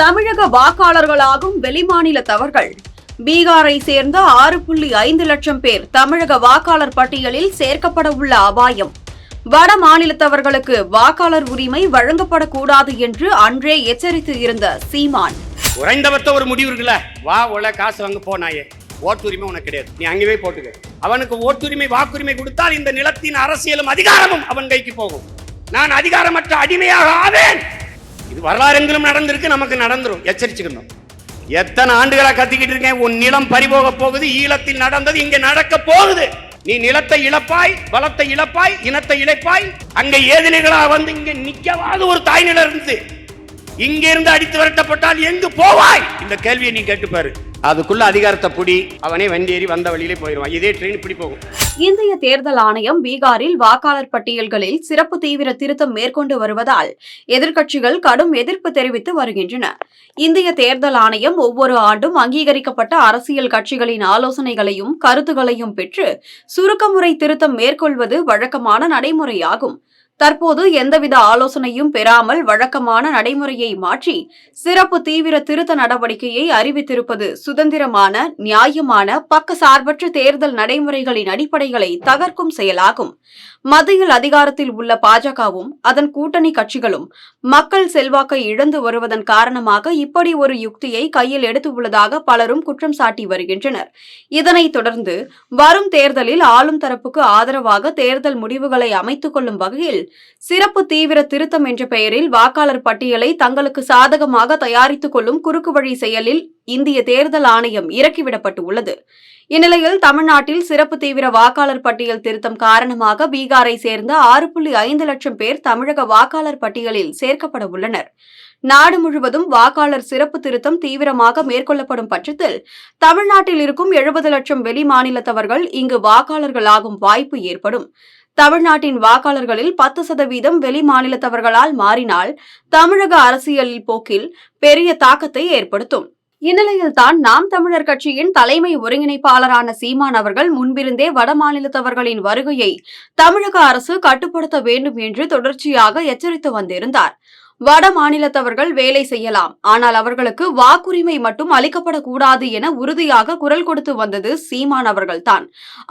தமிழக வாக்காளர்களாகும் வெளிமாநிலத்தவர்கள் பீகாரை சேர்ந்த ஆறு புள்ளி ஐந்து லட்சம் பேர் தமிழக வாக்காளர் பட்டியலில் சேர்க்கப்பட உள்ள அபாயம். வட மாநிலத்தவர்களுக்கு வாக்காளர் உரிமை வழங்கப்படக்கூடாது என்று அன்றே எச்சரித்து இருந்த சீமான். குறைந்தபட்ச ஒரு முடிவு இருக்குல்ல? வா உள்ள காசு வாங்க போனாயே ஓட்டுரிமை உனக்கு கிடையாது. நீ அங்கேயே போட்டுக்க. அவனுக்கு ஓட்டுரிமை வாக்குரிமை கொடுத்தால் இந்த நிலத்தின் அரசியலும் அதிகாரமும் அவன் கைக்கு போகும். நான் அதிகாரமற்ற அடிமையாக ஆவேன்! இது வரலாறெங்கிலும் நடந்திருக்கு நமக்கு நடந்துரும். எச்சரிச்சுக்கணும். எத்தனை ஆண்டுகளா கத்திக்கிட்டு இருக்கேன் உன் நிலம் பறிபோக போகுது ஈழத்தில் நடந்தது இங்க நடக்க போகுது. நீ நிலத்தை இழப்பாய் பலத்தை இழப்பாய் இனத்தை இழப்பாய் அங்க ஏதிலிகளா வந்து இங்க நிக்கவாது ஒரு தாய் நிலம் இருந்தது. இங்கிருந்து அடித்து விரட்டப்பட்டால் எங்கு போவாய்? இந்த கேள்வியை நீ கேட்டுப்பாரு. அதுக்குள்ள அதிகாரத்தை புடி அவனே வண்டியேறி வந்த வழியிலே போயிடுவான் இதே ட்ரெயின் இப்படி போகும். இந்திய தேர்தல் ஆணையம் பீகாரில் வாக்காளர் பட்டியல்களில் சிறப்பு தீவிர திருத்தம் மேற்கொண்டு வருவதால் எதிர்க்கட்சிகள் கடும் எதிர்ப்பு தெரிவித்து வருகின்றன. இந்திய தேர்தல் ஆணையம் ஒவ்வொரு ஆண்டும் அங்கீகரிக்கப்பட்ட அரசியல் கட்சிகளின் ஆலோசனைகளையும் கருத்துகளையும் பெற்று சுருக்கமுறை திருத்தம் மேற்கொள்வது வழக்கமான நடைமுறையாகும். தற்போது எந்தவித ஆலோசனையும் பெறாமல் வழக்கமான நடைமுறையை மாற்றி சிறப்பு தீவிர திருத்த நடவடிக்கையை அறிவித்திருப்பது சுதந்திரமான நியாயமான பக்கசார்பற்ற தேர்தல் நடைமுறைகளின் அடிப்படைகளை தகர்க்கும் செயலாகும். மத்தியில் அதிகாரத்தில் உள்ள பாஜகவும் அதன் கூட்டணி கட்சிகளும் மக்கள் செல்வாக்கை இழந்து வருவதன் காரணமாக இப்படி ஒரு யுக்தியை கையில் எடுத்துள்ளதாக பலரும் குற்றம் சாட்டி வருகின்றனர். இதனைத் தொடர்ந்து வரும் தேர்தலில் ஆளும் தரப்புக்கு ஆதரவாக தேர்தல் முடிவுகளை அமைத்துக் கொள்ளும் வகையில் சிறப்பு தீவிர திருத்தம் என்ற பெயரில் வாக்காளர் பட்டியலை தங்களுக்கு சாதகமாக தயாரித்துக் கொள்ளும் குறுக்கு வழி செயலில் இந்திய தேர்தல் ஆணையம் இறக்கிவிடப்பட்டுள்ளது. இந்நிலையில் தமிழ்நாட்டில் சிறப்பு தீவிர வாக்காளர் பட்டியல் திருத்தம் காரணமாக பீகாரை சேர்ந்த ஆறு புள்ளி ஐந்து லட்சம் பேர் தமிழக வாக்காளர் பட்டியலில் சேர்க்கப்பட உள்ளனர். நாடு முழுவதும் வாக்காளர் சிறப்பு திருத்தம் தீவிரமாக மேற்கொள்ளப்படும் பட்சத்தில் தமிழ்நாட்டில் இருக்கும் எழுபது லட்சம் வெளி மாநிலத்தவர்கள் இங்கு வாக்காளர்களாகும் வாய்ப்பு ஏற்படும். தமிழ்நாட்டின் வாக்காளர்களில் பத்து சதவீதம் வெளி மாநிலத்தவர்களால் மாறினால் தமிழக அரசியல் போக்கில் பெரிய தாக்கத்தை ஏற்படுத்தும். இந்நிலையில்தான் நாம் தமிழர் கட்சியின் தலைமை ஒருங்கிணைப்பாளரான சீமான் அவர்கள் முன்பிருந்தே வட மாநிலத்தவர்களின் வருகையை தமிழக அரசு கட்டுப்படுத்த வேண்டும் என்று தொடர்ச்சியாக எச்சரித்து வந்திருந்தார். வட மாநிலத்தவர்கள் வேலை செய்யலாம். ஆனால் அவர்களுக்கு வாக்குரிமை மட்டும் அளிக்கப்படக்கூடாது என உறுதியாக குரல் கொடுத்து வந்தது சீமான் அவர்கள்தான்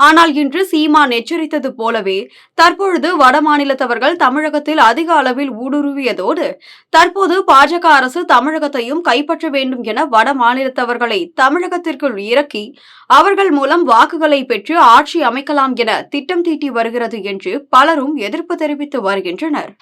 ஆனால் இன்று சீமான் எச்சரித்தது போலவே தற்பொழுது வட மாநிலத்தவர்கள் தமிழகத்தில் அதிக அளவில் ஊடுருவியதோடு தற்போது பாஜக அரசு தமிழகத்தையும் கைப்பற்ற வேண்டும் என வட மாநிலத்தவர்களை தமிழகத்திற்குள் இறக்கி அவர்கள் மூலம் வாக்குகளை பெற்று ஆட்சி அமைக்கலாம் என திட்டம் தீட்டி வருகிறது என்று பலரும் எதிர்ப்பு தெரிவித்து வருகின்றனர்.